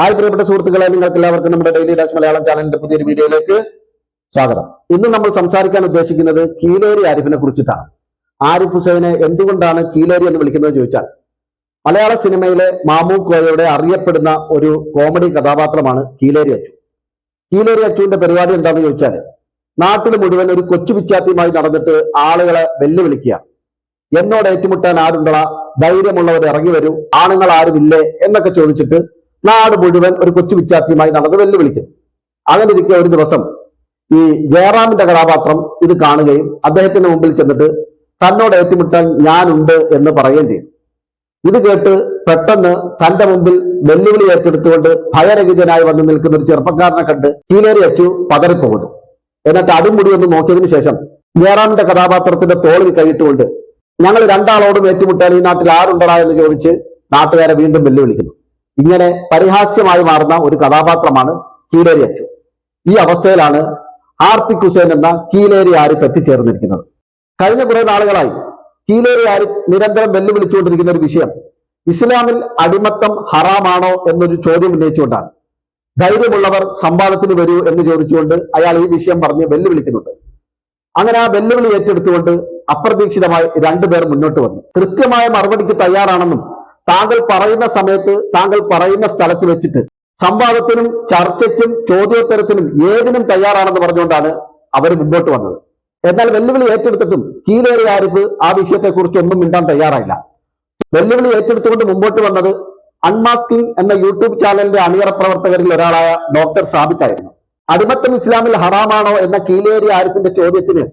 Hi പ്രിയപ്പെട്ട സുഹൃത്തുക്കളെ നിങ്ങൾക്ക് എല്ലാവർക്കും നമ്മുടെ ഡെയിലി ഡാഷ് മലയാളം ചാനലിന്റെ പുതിയൊരു വീഡിയോയിലേക്ക് സ്വാഗതം. ഇന്ന് നമ്മൾ സംസാരിക്കാൻ ഉദ്ദേശിക്കുന്നത് കീലേരി ആരിഫിനെ കുറിച്ചിട്ടാണ്. ആരിഫ് ഹുസൈനെ എന്തുകൊണ്ടാണ് കീലേരി എന്ന് വിളിക്കുന്നത് ചോദിച്ചാൽ മലയാള സിനിമയിലെ മാമു കോയയുടെ അറിയപ്പെടുന്ന ഒരു കോമഡി കഥാപാത്രമാണ് കീലേരി അച്ചു. കീലേരി അച്ചുവിന്റെ പരിപാടി എന്താണെന്ന് ചോദിച്ചാൽ നാട്ടിൽ മുഴുവൻ ഒരു കൊച്ചു പിച്ചാത്തിയുമായി നടന്നിട്ട് ആളുകളെ വെല്ലുവിളിക്കുക. എന്നോട് ഏറ്റുമുട്ടാൻ ആരുണ്ടള ധൈര്യമുള്ളവർ ഇറങ്ങി വരൂ. ആണുങ്ങൾ ആരുമില്ലേ? എന്നൊക്കെ ചോദിച്ചിട്ട് നാട് മുഴുവൻ ഒരു കൊച്ചു വിദ്യാർത്ഥിയുമായി നടന്ന് വെല്ലുവിളിക്കുന്നു. അങ്ങനെ ഇരിക്കെ ഒരു ദിവസം ഈ ജയറാമിന്റെ കഥാപാത്രം ഇത് കാണുകയും അദ്ദേഹത്തിന്റെ മുമ്പിൽ ചെന്നിട്ട് തന്നോട് ഏറ്റുമുട്ടാൻ ഞാനുണ്ട് എന്ന് പറയുകയും ചെയ്യും. ഇത് കേട്ട് പെട്ടെന്ന് തന്റെ മുമ്പിൽ വെല്ലുവിളി ഏറ്റെടുത്തുകൊണ്ട് ഭയരഹിതനായി വന്ന് നിൽക്കുന്ന ഒരു ചെറുപ്പക്കാരനെ കണ്ട് കീലേറി അച്ചു പതറിപ്പോകുന്നു. എന്നിട്ട് അടിമുടി ഒന്ന് നോക്കിയതിനു ശേഷം ജയറാമിന്റെ കഥാപാത്രത്തിന്റെ തോളിൽ കൈയിട്ടുകൊണ്ട് ഞങ്ങൾ രണ്ടാളോടും ഏറ്റുമുട്ടാൻ ഈ നാട്ടിൽ ആരുണ്ടടാ എന്ന് ചോദിച്ച് നാട്ടുകാരെ വീണ്ടും വെല്ലുവിളിക്കുന്നു. ഇങ്ങനെ പരിഹാസ്യമായി മാറുന്ന ഒരു കഥാപാത്രമാണ് കീലേരി അച്ചു ഈ അവസ്ഥയിലാണ് ആർ പി കുസേൻ എന്ന കീലേരി ആരിഫ് എത്തിച്ചേർന്നിരിക്കുന്നത് കഴിഞ്ഞ കുറെ നാളുകളായി കീലേരി ആരിഫ് നിരന്തരം വെല്ലുവിളിച്ചുകൊണ്ടിരിക്കുന്ന ഒരു വിഷയം ഇസ്ലാമിൽ അടിമത്തം ഹറാമാണോ എന്നൊരു ചോദ്യം ഉന്നയിച്ചുകൊണ്ടാണ്. ധൈര്യമുള്ളവർ സംവാദത്തിന് വരൂ എന്ന് ചോദിച്ചുകൊണ്ട് അയാൾ ഈ വിഷയം പറഞ്ഞ് വെല്ലുവിളിക്കുന്നുണ്ട്. അങ്ങനെ ആ വെല്ലുവിളി ഏറ്റെടുത്തുകൊണ്ട് അപ്രതീക്ഷിതമായി രണ്ടുപേർ മുന്നോട്ട് വന്നു. കൃത്യമായ മറുപടിക്ക് തയ്യാറാണെന്നും താങ്കൾ പറയുന്ന സമയത്ത് താങ്കൾ പറയുന്ന സ്ഥലത്ത് വെച്ചിട്ട് സംവാദത്തിനും ചർച്ചയ്ക്കും ചോദ്യോത്തരത്തിനും ഏതിനും തയ്യാറാണെന്ന് പറഞ്ഞുകൊണ്ടാണ് അവർ മുമ്പോട്ട് വന്നത്. എന്നാൽ വെല്ലുവിളി ഏറ്റെടുത്തിട്ടും കീലേറി ആരിഫ് ആ വിഷയത്തെക്കുറിച്ച് ഒന്നും മിണ്ടാൻ തയ്യാറായില്ല. വെല്ലുവിളി ഏറ്റെടുത്തുകൊണ്ട് മുമ്പോട്ട് വന്നത് അൺമാസ്കിംഗ് എന്ന യൂട്യൂബ് ചാനലിന്റെ അണിയറ പ്രവർത്തകരിൽ ഒരാളായ ഡോക്ടർ സാബിത്തായിരുന്നു അടിമത്തം ഇസ്ലാമിൽ ഹറാമാണോ എന്ന കീലേരി ആരിഫിന്റെ ചോദ്യത്തിന്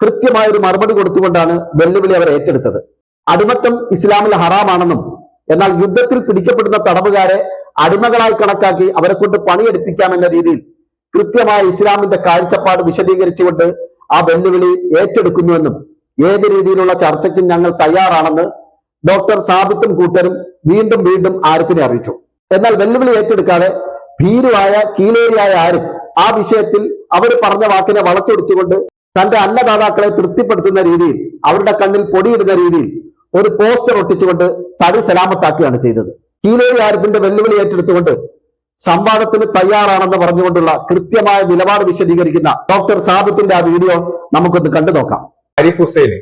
കൃത്യമായ ഒരു മറുപടി കൊടുത്തുകൊണ്ടാണ് വെല്ലുവിളി അവർ ഏറ്റെടുത്തത്. അടിമത്തം ഇസ്ലാമിൽ ഹറാമാണെന്നും എന്നാൽ യുദ്ധത്തിൽ പിടിക്കപ്പെടുന്ന തടവുകാരെ അടിമകളായി കണക്കാക്കി അവരെ കൊണ്ട് പണിയെടുപ്പിക്കാമെന്ന രീതിയിൽ കൃത്യമായ ഇസ്ലാമിന്റെ കാഴ്ചപ്പാട് വിശദീകരിച്ചുകൊണ്ട് ആ വെല്ലുവിളി ഏറ്റെടുക്കുന്നുവെന്നും ഏത് രീതിയിലുള്ള ചർച്ചയ്ക്കും ഞങ്ങൾ തയ്യാറാണെന്ന് ഡോക്ടർ സാബിത്തും കൂട്ടരും വീണ്ടും വീണ്ടും ആരിഫിനെ അറിയിച്ചു. എന്നാൽ വെല്ലുവിളി ഏറ്റെടുക്കാതെ ഭീരുവായ കീലേരിയായ ആരിഫ് ആ വിഷയത്തിൽ അവർ പറഞ്ഞ വാക്കിനെ വളച്ചൊടിച്ചുകൊണ്ട് തന്റെ അന്നദാതാക്കളെ തൃപ്തിപ്പെടുത്തുന്ന രീതിയിൽ അവരുടെ കണ്ണിൽ പൊടിയിടുന്ന രീതിയിൽ ഒരു പോസ്റ്റർ ഒട്ടിച്ചുകൊണ്ട് തടി സലാമത്താക്കുകയാണ് ചെയ്തത്. കീലേരി ആരിഫിന്റെ വെല്ലുവിളി ഏറ്റെടുത്തുകൊണ്ട് സംവാദത്തിന് തയ്യാറാണെന്ന് പറഞ്ഞുകൊണ്ടുള്ള കൃത്യമായ നിലപാട് വിശദീകരിക്കുന്ന ഡോക്ടർ സാബിത്തിന്റെ ആ വീഡിയോ നമുക്കൊന്ന് കണ്ടു നോക്കാം ആരിഫ് ഹുസൈൻ ആ,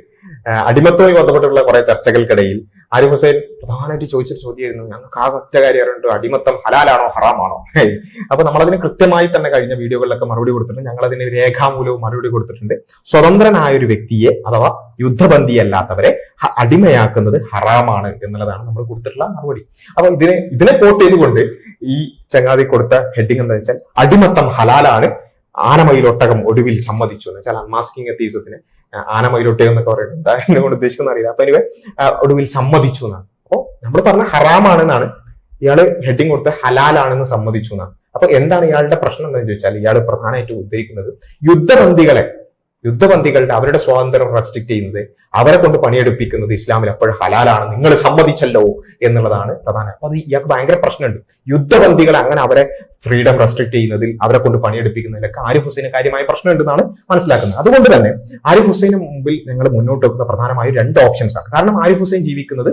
അടിമത്തവുമായി ബന്ധപ്പെട്ടുള്ള കുറെ ചർച്ചകൾക്കിടയിൽ ആരിഫ് ഹുസൈൻ പ്രധാനമായിട്ട് ചോദിച്ചൊരു ചോദ്യമായിരുന്നു. ഞങ്ങൾക്ക് ആ ഒറ്റ കാര്യം അറിയണ്ടോ അടിമത്തം ഹലാലാണോ ഹറാമാണോ. അപ്പൊ നമ്മളതിന് കൃത്യമായി തന്നെ കഴിഞ്ഞ വീഡിയോകളിലൊക്കെ മറുപടി കൊടുത്തിട്ടുണ്ട്. ഞങ്ങൾ അതിന് രേഖാമൂലവും മറുപടി കൊടുത്തിട്ടുണ്ട്. സ്വതന്ത്രനായ ഒരു വ്യക്തിയെ അഥവാ യുദ്ധബന്ധിയല്ലാത്തവരെ അടിമയാക്കുന്നത് ഹറാമാണ് എന്നുള്ളതാണ് നമ്മൾ കൊടുത്തിട്ടുള്ള മറുപടി. അപ്പൊ ഇതിനെ ഇതിനെ പോർട്ട് ചെയ്തുകൊണ്ട് ഈ ചങ്ങാതി കൊടുത്ത ഹെഡിങ് എന്താ വെച്ചാൽ അടിമത്തം ഹലാലാണ് ആനമയിലൊട്ടകം ഒടുവിൽ സമ്മതിച്ചു എന്ന് വെച്ചാൽ അൺമാസ്കിംഗ് എത്തീസത്തിന് ആനമയിലൊട്ടകം എന്നൊക്കെ പറയുന്നത്. എന്താ കൊണ്ട് ഉദ്ദേശിക്കുന്ന അറിയില്ല. അപ്പൊ എനിവേ ഒടുവിൽ സമ്മതിച്ചു എന്നാണ്. അപ്പോ നമ്മൾ പറഞ്ഞ ഹറാമാണെന്നാണ് ഇയാൾ ഹെഡിങ് കൊടുത്ത് ഹലാലാണെന്ന് സമ്മതിച്ചു എന്നാണ്. അപ്പൊ എന്താണ് ഇയാളുടെ പ്രശ്നം എന്ന് ചോദിച്ചാൽ ഇയാൾ പ്രധാനമായിട്ടും ഉദ്ദേശിക്കുന്നത് യുദ്ധബന്ധികളെ യുദ്ധബന്ധികളുടെ അവരുടെ സ്വാതന്ത്ര്യം റെസ്ട്രിക്ട് ചെയ്യുന്നത് അവരെ കൊണ്ട് പണിയെടുപ്പിക്കുന്നത് ഇസ്ലാമിൽ എപ്പോഴും ഹലാലാണ്. നിങ്ങൾ സമ്മതിച്ചല്ലോ എന്നുള്ളതാണ് പ്രധാനം. അപ്പൊ അത് ഇയാൾക്ക് ഭയങ്കര പ്രശ്നമുണ്ട്. യുദ്ധബന്ധികൾ അങ്ങനെ അവരെ ഫ്രീഡം റെസ്ട്രിക്ട് ചെയ്യുന്നതിൽ അവരെ കൊണ്ട് പണിയെടുപ്പിക്കുന്നതിലൊക്കെ ആരിഫ് ഹുസൈന് കാര്യമായ പ്രശ്നമുണ്ടെന്നാണ് മനസ്സിലാക്കുന്നത്. അതുകൊണ്ട് തന്നെ ആരിഫ് ഹുസൈന് മുമ്പിൽ ഞങ്ങൾ മുന്നോട്ട് വെക്കുന്ന പ്രധാനമായും രണ്ട് ഓപ്ഷൻസ് ആണ്. കാരണം ആരിഫ് ഹുസൈൻ ജീവിക്കുന്നത്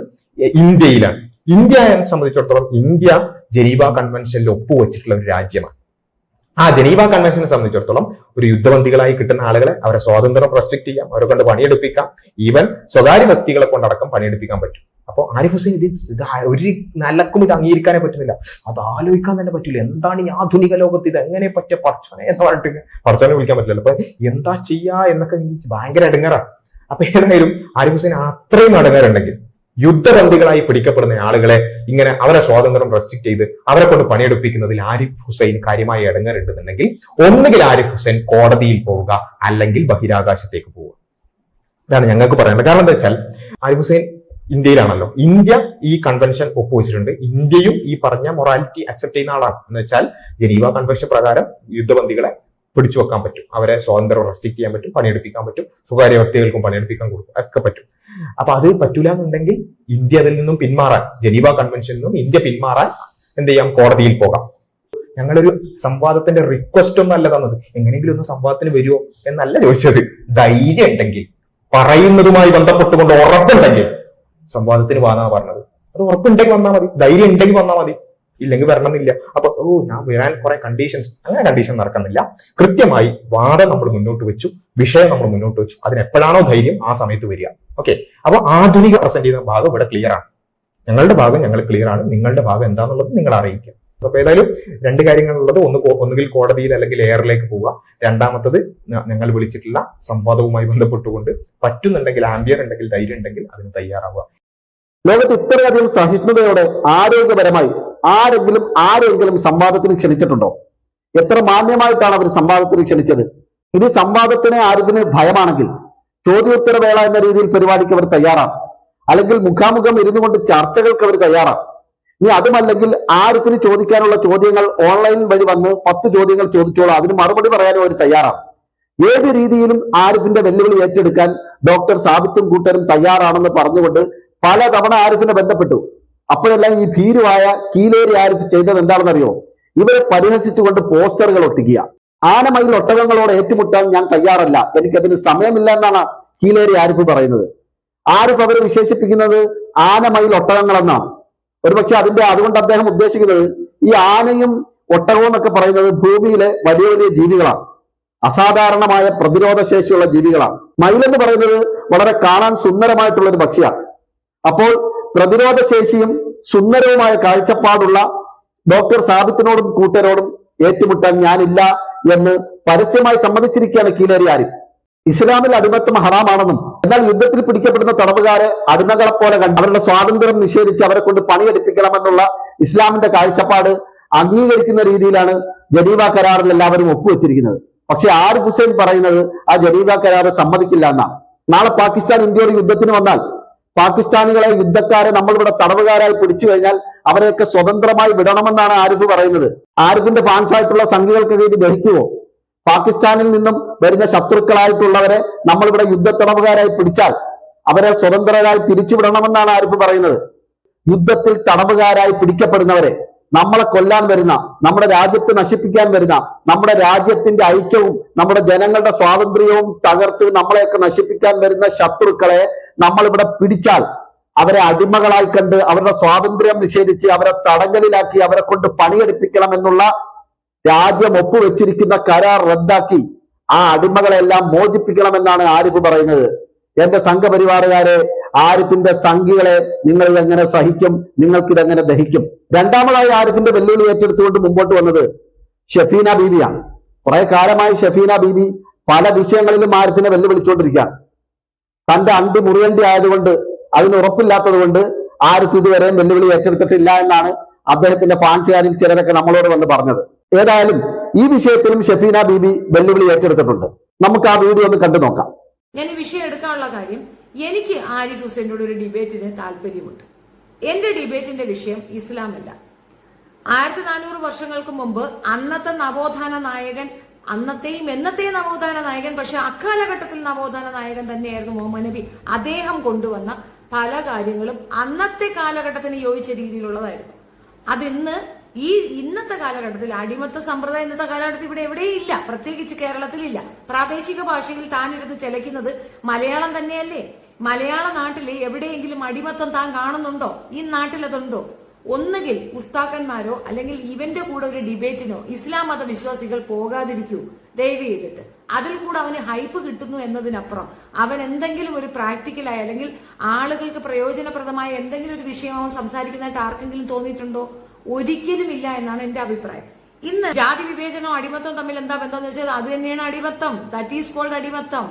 ഇന്ത്യയിലാണ്. ഇന്ത്യ എന്നെ സംബന്ധിച്ചിടത്തോളം ഇന്ത്യ ജനീവ കൺവെൻഷനിൽ ഒപ്പുവെച്ചിട്ടുള്ള ഒരു രാജ്യമാണ്. ആ ജനീവ കൺവെൻഷനെ സംബന്ധിച്ചിടത്തോളം ഒരു യുദ്ധബന്ധികളായി കിട്ടുന്ന ആളുകളെ അവരെ സ്വാതന്ത്ര്യം റെസ്ട്രിക്ട് ചെയ്യാം. അവരെ കൊണ്ട് പണിയെടുപ്പിക്കാം. ഈവൻ സ്വകാര്യ വ്യക്തികളെ കൊണ്ടടക്കം പണിയെടുപ്പിക്കാൻ പറ്റും. അപ്പോൾ ആരിഫ് ഹുസൈൻ ഇത് ഇത് ഒരു നിലക്കും ഇത് അംഗീകരിക്കാനേ പറ്റുന്നില്ല. അത് ആലോചിക്കാൻ തന്നെ പറ്റില്ല എന്താണ് ഈ ആധുനിക ലോകത്ത് ഇത് എങ്ങനെ പറ്റിയ പടച്ചോനെ എന്ന് പറഞ്ഞിട്ട് പടച്ചോനെ വിളിക്കാൻ പറ്റില്ല അപ്പൊ എന്താ ചെയ്യാ എന്നൊക്കെ ഭയങ്കര ഇടങ്ങറാണ് അപ്പൊ ഏതായാലും ആരിഫ് ഹുസൈൻ അത്രയും അടങ്ങാറുണ്ടെങ്കിൽ യുദ്ധബന്ധികളായി പിടിക്കപ്പെടുന്ന ആളുകളെ ഇങ്ങനെ അവരെ സ്വാതന്ത്ര്യം റെസ്ട്രിക്ട് ചെയ്ത് അവരെ കൊണ്ട് പണിയെടുപ്പിക്കുന്നതിൽ ആരിഫ് ഹുസൈൻ കാര്യമായി ഇടങ്ങാറുണ്ടെന്നുണ്ടെങ്കിൽ ഒന്നുകിൽ ആരിഫ് ഹുസൈൻ കോടതിയിൽ പോവുക അല്ലെങ്കിൽ ബഹിരാകാശത്തേക്ക് പോവുക. ഇതാണ് ഞങ്ങൾക്ക് പറയാനുള്ളത്. കാരണം എന്താ വെച്ചാൽ ആരിഫ് ഹുസൈൻ ഇന്ത്യയിലാണല്ലോ. ഇന്ത്യ ഈ കൺവെൻഷൻ ഒപ്പുവെച്ചിട്ടുണ്ട്. ഇന്ത്യയും ഈ പറഞ്ഞ മൊറാലിറ്റി അക്സെപ്റ്റ് ചെയ്യുന്ന ആളാണ്. എന്ന് വെച്ചാൽ ജനീവ കൺവെൻഷൻ പ്രകാരം യുദ്ധബന്ധികളെ പിടിച്ചു വെക്കാൻ പറ്റും. അവരെ സ്വാതന്ത്ര്യം റെസ്ട്രിക്ട് ചെയ്യാൻ പറ്റും പണിയെടുപ്പിക്കാൻ പറ്റും സ്വകാര്യ വ്യക്തികൾക്കും പണിയെടുപ്പിക്കാൻ കൊടുക്കും ഒക്കെ പറ്റും. അപ്പൊ അത് പറ്റൂല എന്നുണ്ടെങ്കിൽ ഇന്ത്യ അതിൽ നിന്നും പിന്മാറാൻ ജനീവ കൺവെൻഷനിൽ നിന്നും ഇന്ത്യ പിന്മാറാൻ എന്ത് ചെയ്യാം? കോടതിയിൽ പോകാം. ഞങ്ങളൊരു സംവാദത്തിന്റെ റിക്വസ്റ്റ് ഒന്നും അല്ല തന്നത്. എങ്ങനെയെങ്കിലും ഒന്ന് സംവാദത്തിന് വരുമോ എന്നല്ല ചോദിച്ചത്. ധൈര്യം ഉണ്ടെങ്കിൽ പറയുന്നതുമായി ബന്ധപ്പെട്ടുകൊണ്ട് ഉറപ്പുണ്ടെങ്കിൽ സംവാദത്തിന് വാന്നാ പറഞ്ഞത്. അത് ഉറപ്പുണ്ടെങ്കിൽ വന്നാൽ മതി. ധൈര്യം ഉണ്ടെങ്കിൽ വന്നാൽ മതി. ഇല്ലെങ്കിൽ വരണമെന്നില്ല. അപ്പൊ ഓ ഞാൻ വരാൻ കുറെ കണ്ടീഷൻസ് അങ്ങനെ കണ്ടീഷൻ നടക്കുന്നില്ല. കൃത്യമായി വാദം നമ്മൾ മുന്നോട്ട് വെച്ചു. വിഷയം നമ്മൾ മുന്നോട്ട് വെച്ചു. അതിനെപ്പോഴാണോ ധൈര്യം ആ സമയത്ത് വരിക. ഓക്കെ. അപ്പൊ ആധുനിക പ്രസന്റ് ചെയ്യുന്ന ഭാഗം ഇവിടെ ക്ലിയർ ആണ്. ഞങ്ങളുടെ ഭാഗം ഞങ്ങൾ ക്ലിയർ ആണ്. നിങ്ങളുടെ ഭാഗം എന്താണെന്നുള്ളത് നിങ്ങൾ അറിയിക്കുക. അപ്പൊ ഏതായാലും രണ്ട് കാര്യങ്ങളുള്ളത്. ഒന്ന് ഒന്നുകിൽ കോടതിയിൽ അല്ലെങ്കിൽ എയറിലേക്ക് പോവുക. രണ്ടാമത്തത് ഞങ്ങൾ വിളിച്ചിട്ടുള്ള സംവാദവുമായി ബന്ധപ്പെട്ടുകൊണ്ട് പറ്റുന്നുണ്ടെങ്കിൽ ആംബിയർ ഉണ്ടെങ്കിൽ ധൈര്യം ഉണ്ടെങ്കിൽ അതിന് തയ്യാറാവുക. ലോകത്ത് ഇത്രയധികം സഹിഷ്ണുതയോടെ ആരോഗ്യപരമായി ആരെങ്കിലും ആരെങ്കിലും സംവാദത്തിന് ക്ഷണിച്ചിട്ടുണ്ടോ? എത്ര മാന്യമായിട്ടാണ് അവർ സംവാദത്തിന് ക്ഷണിച്ചത്? ഇനി സംവാദത്തിന് ആരെങ്കിലും ഭയമാണെങ്കിൽ ചോദ്യോത്തരവേള എന്ന രീതിയിൽ പരിപാടിക്ക് അവർ തയ്യാറാണ്. അല്ലെങ്കിൽ മുഖാമുഖം ഇരുന്നു കൊണ്ട് ചർച്ചകൾക്ക് അവർ തയ്യാറാണ്. ഇനി അതുമല്ലെങ്കിൽ ആരിഫിന് ചോദിക്കാനുള്ള ചോദ്യങ്ങൾ ഓൺലൈൻ വഴി വന്ന് പത്ത് ചോദ്യങ്ങൾ ചോദിച്ചോളൂ. അതിന് മറുപടി പറയാനും അവർ തയ്യാറാണ്. ഏത് രീതിയിലും ആരിഫിന്റെ വെല്ലുവിളി ഏറ്റെടുക്കാൻ ഡോക്ടർ സാബിത്തും കൂട്ടരും തയ്യാറാണെന്ന് പറഞ്ഞുകൊണ്ട് പലതവണ ആരിഫിനെ ബന്ധപ്പെട്ടു. അപ്പോഴെല്ലാം ഈ ഭീരുവായ കീലേരി ആരിഫ് ചെയ്തത് എന്താണെന്നറിയോ? ഇവരെ പരിഹസിച്ചുകൊണ്ട് പോസ്റ്ററുകൾ ഒട്ടിക്കുക. ആനമയിൽ ഒട്ടകങ്ങളോട് ഏറ്റുമുട്ടാൻ ഞാൻ തയ്യാറല്ല. എനിക്കതിന് സമയമില്ല എന്നാണ് കീലേരി ആരിഫ് പറയുന്നത്. ആരിഫ് അവരെ വിശേഷിപ്പിക്കുന്നത് ആനമയിൽ ഒട്ടകങ്ങൾ എന്നാണ് ഒരുപക്ഷെ അതിന്റെ അതുകൊണ്ട് അദ്ദേഹം ഉദ്ദേശിക്കുന്നത് ഈ ആനയും ഒട്ടകവും എന്നൊക്കെ പറയുന്നത് ഭൂമിയിലെ വലിയ വലിയ ജീവികളാണ്. അസാധാരണമായ പ്രതിരോധ ശേഷിയുള്ള ജീവികളാണ്. മയിലെന്ന് പറയുന്നത് വളരെ കാണാൻ സുന്ദരമായിട്ടുള്ള ഒരു പക്ഷിയാണ്. അപ്പോൾ പ്രതിരോധ ശേഷിയും സുന്ദരവുമായ കാഴ്ചപ്പാടുള്ള ഡോക്ടർ സാബിത്തിനോടും കൂട്ടരോടും ഏറ്റുമുട്ടാൻ ഞാനില്ല എന്ന് പരസ്യമായി സമ്മതിച്ചിരിക്കുകയാണ് കീലേരി ആരിഫ്. ഇസ്ലാമിൽ അടിമത്തം ഹറാമാണെന്നും എന്നാൽ യുദ്ധത്തിൽ പിടിക്കപ്പെടുന്ന തടവുകാരെ അടിമകളെ പോലെ കണ്ട് അവരുടെ സ്വാതന്ത്ര്യം നിഷേധിച്ച് അവരെ കൊണ്ട് പണിയെടുപ്പിക്കണമെന്നുള്ള ഇസ്ലാമിന്റെ കാഴ്ചപ്പാട് അംഗീകരിക്കുന്ന രീതിയിലാണ് ജനീവ കരാറിൽ എല്ലാവരും ഒപ്പുവെച്ചിരിക്കുന്നത്. പക്ഷെ ആർ ഹുസൈൻ പറയുന്നത് ആ ജനീവ കരാറ് സമ്മതിക്കില്ല എന്നാണ് നാളെ പാകിസ്ഥാൻ ഇന്ത്യയോട് യുദ്ധത്തിന് വന്നാൽ പാകിസ്ഥാനികളെ യുദ്ധക്കാരെ നമ്മളിവിടെ തടവുകാരായി പിടിച്ചു കഴിഞ്ഞാൽ അവരെയൊക്കെ സ്വതന്ത്രമായി വിടണമെന്നാണ് ആരിഫ് പറയുന്നത്. ആരിഫിന്റെ ഫാൻസ് ആയിട്ടുള്ള സംഘികൾക്ക് ഇത് ദഹിക്കുമോ പാകിസ്ഥാനിൽ നിന്നും വരുന്ന ശത്രുക്കളായിട്ടുള്ളവരെ നമ്മളിവിടെ യുദ്ധത്തടവുകാരായി പിടിച്ചാൽ അവരെ സ്വതന്ത്രരായി തിരിച്ചുവിടണമെന്നാണ് ആരിഫ് പറയുന്നത്. യുദ്ധത്തിൽ തടവുകാരായി പിടിക്കപ്പെടുന്നവരെ നമ്മളെ കൊല്ലാൻ വരുന്ന നമ്മുടെ രാജ്യത്തെ നശിപ്പിക്കാൻ വരുന്ന നമ്മുടെ രാജ്യത്തിന്റെ ഐക്യവും നമ്മുടെ ജനങ്ങളുടെ സ്വാതന്ത്ര്യവും തകർത്ത് നമ്മളെയൊക്കെ നശിപ്പിക്കാൻ വരുന്ന ശത്രുക്കളെ നമ്മളിവിടെ പിടിച്ചാൽ അവരെ അടിമകളായി കണ്ട് അവരുടെ സ്വാതന്ത്ര്യം നിഷേധിച്ച് അവരെ തടങ്കലിലാക്കി അവരെ കൊണ്ട് പണിയെടുപ്പിക്കണം എന്നുള്ള രാജ്യം ഒപ്പുവെച്ചിരിക്കുന്ന കരാർ റദ്ദാക്കി ആ അടിമകളെല്ലാം മോചിപ്പിക്കണമെന്നാണ് ആരിഫ് പറയുന്നത്. എന്റെ സംഘപരിവാറുകാരെ ആരിഫിന്റെ സംഘികളെ നിങ്ങൾ ഇതെങ്ങനെ സഹിക്കും? നിങ്ങൾക്ക് ഇതെങ്ങനെ ദഹിക്കും? രണ്ടാമതായി ആരിഫിന്റെ വെല്ലുവിളി ഏറ്റെടുത്തുകൊണ്ട് മുമ്പോട്ട് വന്നത് ഷെഫീന ബീബിയാണ് കുറെ കാലമായി ഷെഫീന ബീബി പല വിഷയങ്ങളിലും ആരിഫിനെ വെല്ലുവിളിച്ചുകൊണ്ടിരിക്കുകയാണ്. തന്റെ അണ്ടി മുറിയണ്ടി ആയതുകൊണ്ട് അതിന് ഉറപ്പില്ലാത്തത് കൊണ്ട് ആരിഫ് ഇതുവരെയും വെല്ലുവിളി ഏറ്റെടുത്തിട്ടില്ല എന്നാണ് അദ്ദേഹത്തിന്റെ ഫാൻസുകാരിൽ ചിലരൊക്കെ നമ്മളോട് വന്ന് പറഞ്ഞത്. ഏതായാലും ഈ വിഷയത്തിലും ഷെഫീന ബീബി വെല്ലുവിളി ഏറ്റെടുത്തിട്ടുണ്ട്. നമുക്ക് ആ വീഡിയോ ഒന്ന് കണ്ടു നോക്കാം. ഞാൻ ഈ വിഷയം എടുക്കാനുള്ള കാര്യം എനിക്ക് ആരിഫ് ഹുസൈനോട് ഒരു ഡിബേറ്റിന് താല്പര്യമുണ്ട്. എന്റെ ഡിബേറ്റിന്റെ വിഷയം ഇസ്ലാമല്ല. ആയിരത്തി നാനൂറ് വർഷങ്ങൾക്ക് മുമ്പ് അന്നത്തെ നവോത്ഥാന നായകൻ അന്നത്തെയും എന്നത്തെയും നവോത്ഥാന നായകൻ പക്ഷെ അക്കാലഘട്ടത്തിൽ നവോത്ഥാന നായകൻ തന്നെയായിരുന്നു മുഹമ്മദ് നബി. അദ്ദേഹം കൊണ്ടുവന്ന പല കാര്യങ്ങളും അന്നത്തെ കാലഘട്ടത്തിന് യോജിച്ച രീതിയിലുള്ളതായിരുന്നു. അതിന്ന് ഈ ഇന്നത്തെ കാലഘട്ടത്തിൽ അടിമത്ത സമ്പ്രദായം ഇന്നത്തെ കാലഘട്ടത്തിൽ ഇവിടെ എവിടെയും ഇല്ല പ്രത്യേകിച്ച് കേരളത്തിലില്ല. പ്രാദേശിക ഭാഷയിൽ താനിരുന്ന് ചെലക്കുന്നത് മലയാളം തന്നെയല്ലേ? മലയാള നാട്ടിൽ എവിടെയെങ്കിലും അടിമത്തം താൻ കാണുന്നുണ്ടോ? ഈ നാട്ടിൽ അതുണ്ടോ? ഒന്നുകിൽ ഉസ്താക്കന്മാരോ അല്ലെങ്കിൽ ഇവന്റെ കൂടെ ഒരു ഡിബേറ്റിനോ ഇസ്ലാം മത വിശ്വാസികൾ പോകാതിരിക്കൂ. ദയവ് ചെയ്തിട്ട്. അതിൽ കൂടെ അവന് ഹൈപ്പ് കിട്ടുന്നു എന്നതിനപ്പുറം അവൻ എന്തെങ്കിലും ഒരു പ്രാക്ടിക്കലായി അല്ലെങ്കിൽ ആളുകൾക്ക് പ്രയോജനപ്രദമായ എന്തെങ്കിലും ഒരു വിഷയം അവൻ സംസാരിക്കുന്നതായിട്ട് ആർക്കെങ്കിലും തോന്നിയിട്ടുണ്ടോ? ഒരിക്കലും ഇല്ല എന്നാണ് എന്റെ അഭിപ്രായം. ഇന്ന് ജാതി വിവേചനവും അടിമത്തവും തമ്മിൽ എന്താ ബന്ധം എന്ന് വെച്ചാൽ അത് തന്നെയാണ് അടിമത്തം. ദാറ്റ് ഈസ് കോൾഡ് അടിമത്തം.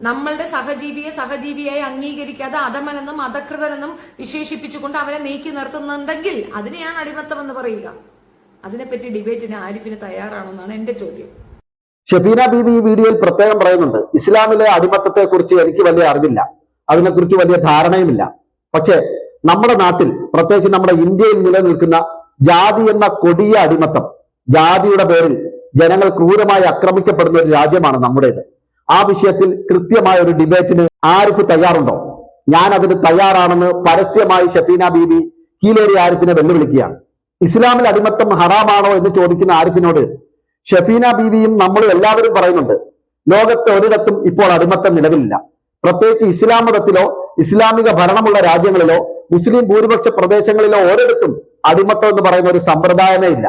നമ്മളുടെ സഹജീവിയെ സഹജീവിയായി അംഗീകരിക്കാതെ അധമനെന്നും അധകൃതനെന്നും വിശേഷിപ്പിച്ചുകൊണ്ട് അവരെ നീക്കി നിർത്തുന്നുണ്ടെങ്കിൽ അതിനെയാണ് അടിമത്തം എന്ന് പറയുക. അതിനെപ്പറ്റി ഡിബേറ്റിന് ആരിഫിന് തയ്യാറാണെന്നാണ് എന്റെ ചോദ്യം. ഷെഫീന ബീബി ഈ വീഡിയോയിൽ പ്രത്യേകം പറയുന്നുണ്ട് ഇസ്ലാമിലെ അടിമത്തത്തെ കുറിച്ച് എനിക്ക് വലിയ അറിവില്ല. അതിനെക്കുറിച്ച് വലിയ ധാരണയുമില്ല. പക്ഷേ നമ്മുടെ നാട്ടിൽ പ്രത്യേകിച്ച് നമ്മുടെ ഇന്ത്യയിൽ നിലനിൽക്കുന്ന ജാതി എന്ന കൊടിയ അടിമത്തം ജാതിയുടെ പേരിൽ ജനങ്ങൾ ക്രൂരമായി ആക്രമിക്കപ്പെടുന്ന ഒരു രാജ്യമാണ് നമ്മുടേത്. ആ വിഷയത്തിൽ കൃത്യമായ ഒരു ഡിബേറ്റിന് ആരിഫ് തയ്യാറുണ്ടോ? ഞാൻ അതിന് തയ്യാറാണെന്ന് പരസ്യമായി ഷഫീന ബീബി കീലേരി ആരിഫിനെ വെല്ലുവിളിക്കുകയാണ്. ഇസ്ലാമിൽ അടിമത്തം ഹറാമാണോ എന്ന് ചോദിക്കുന്ന ആരിഫിനോട് ഷഫീന ബീവിയും നമ്മൾ എല്ലാവരും പറയുന്നുണ്ട് ലോകത്ത് ഒരിടത്തും ഇപ്പോൾ അടിമത്തം നിലവിലില്ല. പ്രത്യേകിച്ച് ഇസ്ലാം മതത്തിലോ ഇസ്ലാമിക ഭരണമുള്ള രാജ്യങ്ങളിലോ മുസ്ലിം ഭൂരിപക്ഷ പ്രദേശങ്ങളിലെ ഓരോരുത്തും അടിമത്തം എന്ന് പറയുന്ന ഒരു സമ്പ്രദായമേ ഇല്ല.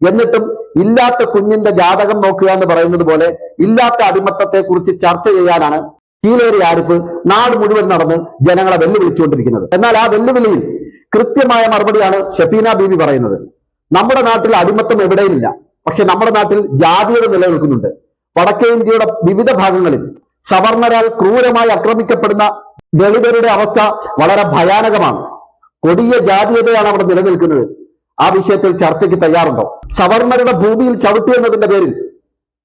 എന്നിട്ടും ഇല്ലാത്ത കുഞ്ഞിന്റെ ജാതകം നോക്കുക എന്ന് പറയുന്നത് പോലെ ഇല്ലാത്ത അടിമത്തത്തെ കുറിച്ച് ചർച്ച ചെയ്യാനാണ് കീലേറി ആരിപ്പ് നാട് മുഴുവൻ നടന്ന് ജനങ്ങളെ വെല്ലുവിളിച്ചുകൊണ്ടിരിക്കുന്നത്. എന്നാൽ ആ വെല്ലുവിളിയിൽ കൃത്യമായ മറുപടിയാണ് ഷഫീന ബീബി പറയുന്നത്. നമ്മുടെ നാട്ടിൽ അടിമത്തം എവിടെയില്ല പക്ഷെ നമ്മുടെ നാട്ടിൽ ജാതീയത നിലനിൽക്കുന്നുണ്ട്. വടക്കേ ഇന്ത്യയുടെ വിവിധ ഭാഗങ്ങളിൽ സവർണരാൽ ക്രൂരമായി ആക്രമിക്കപ്പെടുന്ന ദളിതരുടെ അവസ്ഥ വളരെ ഭയാനകമാണ്. കൊടിയ ജാതീയതയാണ് അവിടെ നിലനിൽക്കുന്നത്. ആ വിഷയത്തിൽ ചർച്ചയ്ക്ക് തയ്യാറുണ്ടോ? സവർണരുടെ ഭൂമിയിൽ ചവിട്ടി എന്നതിന്റെ പേരിൽ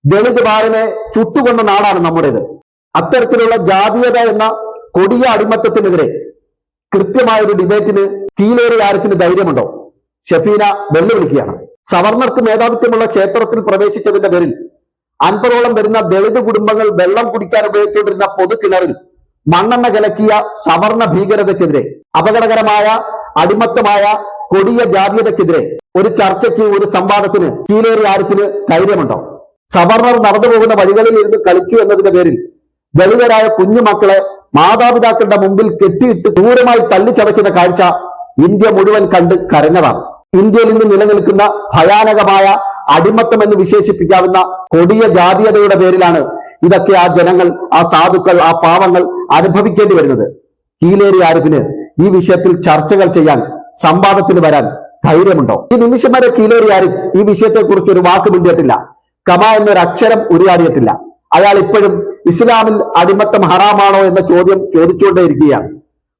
ദളിത് ബാലനെ ചുട്ടുകൊന്ന നാടാണ് നമ്മുടേത്. അത്തരത്തിലുള്ള ജാതീയത എന്ന കൊടിയ അടിമത്തത്തിനെതിരെ കൃത്യമായ ഒരു ഡിബേറ്റിന് കീലേറി ആരിഫിന് ധൈര്യമുണ്ടോ? ഷഫീന വെല്ലുവിളിക്കുകയാണ്. സവർണർക്ക് മേധാവിത്വമുള്ള ക്ഷേത്രത്തിൽ പ്രവേശിച്ചതിന്റെ പേരിൽ അൻപതോളം വരുന്ന ദളിത് കുടുംബങ്ങൾ വെള്ളം കുടിക്കാൻ ഉപയോഗിച്ചുകൊണ്ടിരുന്ന പൊതുകിണറിൽ മണ്ണെണ്ണ കലക്കിയ സവർണ ഭീകരതയ്ക്കെതിരെ അപകടകരമായ അടിമത്തമായ കൊടിയ ജാതീയതയ്ക്കെതിരെ ഒരു ചർച്ചയ്ക്ക് ഒരു സംവാദത്തിന് കീലേറി ആരിഫിന് ധൈര്യമുണ്ടോ? സവർണർ നടന്നു പോകുന്ന വഴികളിൽ ഇരുന്ന് കളിച്ചു എന്നതിന്റെ പേരിൽ ദളിതരായ കുഞ്ഞുമക്കളെ മാതാപിതാക്കളുടെ മുമ്പിൽ കെട്ടിയിട്ട് ദൂരമായി തല്ലിച്ചതയ്ക്കുന്ന കാഴ്ച ഇന്ത്യ മുഴുവൻ കണ്ട് കരഞ്ഞതാണ്. ഇന്ത്യയിൽ ഇന്ന് നിലനിൽക്കുന്ന ഭയാനകമായ അടിമത്തം എന്ന് വിശേഷിപ്പിക്കാവുന്ന കൊടിയ ജാതീയതയുടെ പേരിലാണ് ഇതൊക്കെ ആ ജനങ്ങൾ ആ സാധുക്കൾ ആ പാവങ്ങൾ അനുഭവിക്കേണ്ടി വരുന്നത്. കീലേരി ആരിഫിന് ഈ വിഷയത്തിൽ ചർച്ചകൾ ചെയ്യാൻ സംവാദത്തിന് വരാൻ ധൈര്യമുണ്ടോ? ഈ നിമിഷം വരെ കീലേരി ആരിഫ് ഈ വിഷയത്തെക്കുറിച്ച് ഒരു വാക്ക് മിണ്ടിയിട്ടില്ല. കമ എന്നൊരു അക്ഷരം ഉരുവാടിയിട്ടില്ല. അയാൾ ഇപ്പോഴും ഇസ്ലാമിൽ അടിമത്തം ഹറാമാണോ എന്ന ചോദ്യം ചോദിച്ചുകൊണ്ടേയിരിക്കുകയാണ്.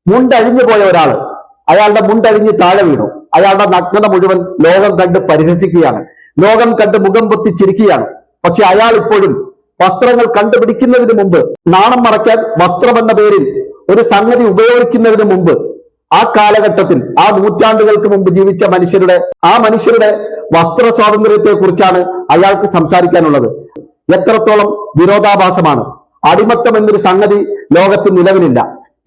മുണ്ടഴിഞ്ഞു പോയ ഒരാൾ അയാളുടെ മുണ്ടഴിഞ്ഞ് താഴെ വീണു. അയാളുടെ നഗ്നത മുഴുവൻ ലോകം കണ്ട് പരിഹസിക്കുകയാണ്. ലോകം കണ്ട് മുഖം പൊത്തി ചിരിക്കുകയാണ് പക്ഷെ അയാൾ ഇപ്പോഴും വസ്ത്രങ്ങൾ കണ്ടുപിടിക്കുന്നതിന് മുമ്പ് നാണം മറയ്ക്കാൻ വസ്ത്രമെന്ന പേരിൽ ഒരു സംഗതി ഉപയോഗിക്കുന്നതിന് മുമ്പ് ആ കാലഘട്ടത്തിൽ ആ നൂറ്റാണ്ടുകൾക്ക് മുമ്പ് ജീവിച്ച മനുഷ്യരുടെ ആ മനുഷ്യരുടെ വസ്ത്ര സ്വാതന്ത്ര്യത്തെ കുറിച്ചാണ് അയാൾക്ക് സംസാരിക്കാനുള്ളത്. എത്രത്തോളം വിരോധാഭാസമാണ്. അടിമത്തം എന്നൊരു സംഗതി ലോകത്ത് നിലവിലില്ല.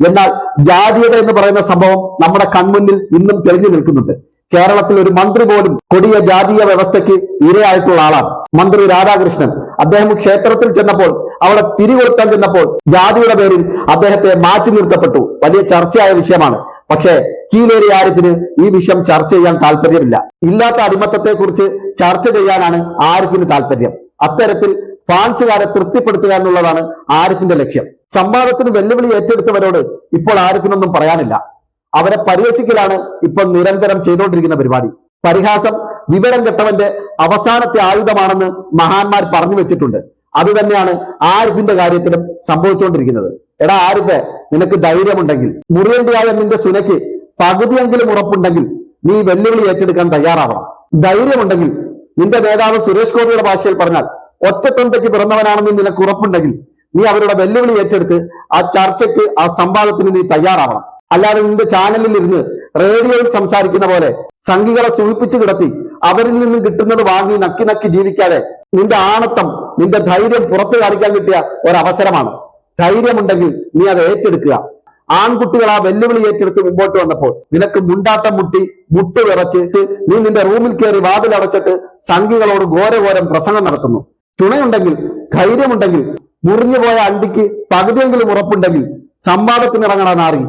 എന്നാൽ ജാതീയത എന്ന് പറയുന്ന സംഭവം നമ്മുടെ കൺമുന്നിൽ ഇന്നും തെളിഞ്ഞു നിൽക്കുന്നുണ്ട്. കേരളത്തിൽ ഒരു മന്ത്രി പോലും കൊടിയ ജാതീയ വ്യവസ്ഥയ്ക്ക് ഇരയായിട്ടുള്ള ആളാണ്. മന്ത്രി രാധാകൃഷ്ണൻ. അദ്ദേഹം ക്ഷേത്രത്തിൽ ചെന്നപ്പോൾ അവിടെ തിരികൊടുക്കാൻ ചെന്നപ്പോൾ ജാതിയുടെ പേരിൽ അദ്ദേഹത്തെ മാറ്റി നിർത്തപ്പെട്ടു. വലിയ ചർച്ചയായ വിഷയമാണ്. പക്ഷേ കീലേരി ആരിഫിന് ഈ വിഷയം ചർച്ച ചെയ്യാൻ താല്പര്യമില്ല ഇല്ലാത്ത അടിമത്തത്തെ കുറിച്ച് ചർച്ച ചെയ്യാനാണ് ആരിഫിന് താല്പര്യം അത്തരത്തിൽ ഫ്രാൻസുകാരെ തൃപ്തിപ്പെടുത്തുക എന്നുള്ളതാണ് ആരിഫിന്റെ ലക്ഷ്യം. സംവാദത്തിന് വെല്ലുവിളി ഏറ്റെടുത്തവരോട് ഇപ്പോൾ ആരിഫിനൊന്നും പറയാനില്ല. അവരെ പരിഹസിക്കലാണ് ഇപ്പോൾ നിരന്തരം ചെയ്തുകൊണ്ടിരിക്കുന്ന പരിപാടി. പരിഹാസം വിവരം കെട്ടവന്റെ അവസാനത്തെ ആയുധമാണെന്ന് മഹാന്മാർ പറഞ്ഞു വെച്ചിട്ടുണ്ട്. അത് തന്നെയാണ് ആരിഫിന്റെ കാര്യത്തിലും സംഭവിച്ചുകൊണ്ടിരിക്കുന്നത്. എടാ ആരിഫെ നിനക്ക് ധൈര്യമുണ്ടെങ്കിൽ മുറിയണ്ടിയായ നിന്റെ സുനയ്ക്ക് പകുതിയെങ്കിലും ഉറപ്പുണ്ടെങ്കിൽ നീ വെല്ലുവിളി ഏറ്റെടുക്കാൻ തയ്യാറാവണം. ധൈര്യമുണ്ടെങ്കിൽ നിന്റെ നേതാവ് സുരേഷ് ഗോപിയുടെ ഭാഷയിൽ പറഞ്ഞാൽ ഒറ്റത്തൊന്തയ്ക്ക് പിറന്നവനാണെന്ന് നിനക്ക് ഉറപ്പുണ്ടെങ്കിൽ നീ അവരുടെ വെല്ലുവിളി ഏറ്റെടുത്ത് ആ ചർച്ചയ്ക്ക് ആ സംവാദത്തിന് നീ തയ്യാറാവണം. അല്ലാതെ നിന്റെ ചാനലിൽ ഇരുന്ന് റേഡിയോയിൽ സംസാരിക്കുന്ന പോലെ സംഘികളെ സൂചിപ്പിച്ചു കിടത്തി അവരിൽ നിന്നും കിട്ടുന്നത് വാങ്ങി നക്കി നക്കി ജീവിക്കാതെ നിന്റെ ആണത്തം നിന്റെ ധൈര്യം പുറത്തു കാണിക്കാൻ കിട്ടിയ ഒരവസരമാണ്. ധൈര്യമുണ്ടെങ്കിൽ നീ അത് ഏറ്റെടുക്കുക. ആൺകുട്ടികൾ ആ വെല്ലുവിളി ഏറ്റെടുത്ത് മുമ്പോട്ട് വന്നപ്പോൾ നിനക്ക് മുണ്ടാട്ടം മുട്ടി മുട്ട് വിറച്ചിട്ട് നീ നിന്റെ റൂമിൽ കയറി വാതിൽ അടച്ചിട്ട് സംഘികളോട് ഘോരഘോരം പ്രസംഗം നടത്തുന്നു. തുണയുണ്ടെങ്കിൽ ധൈര്യമുണ്ടെങ്കിൽ മുറിഞ്ഞുപോയ അണ്ടിക്ക് പകുതിയെങ്കിലും ഉറപ്പുണ്ടെങ്കിൽ സംവാദത്തിനിറങ്ങണ നാറി.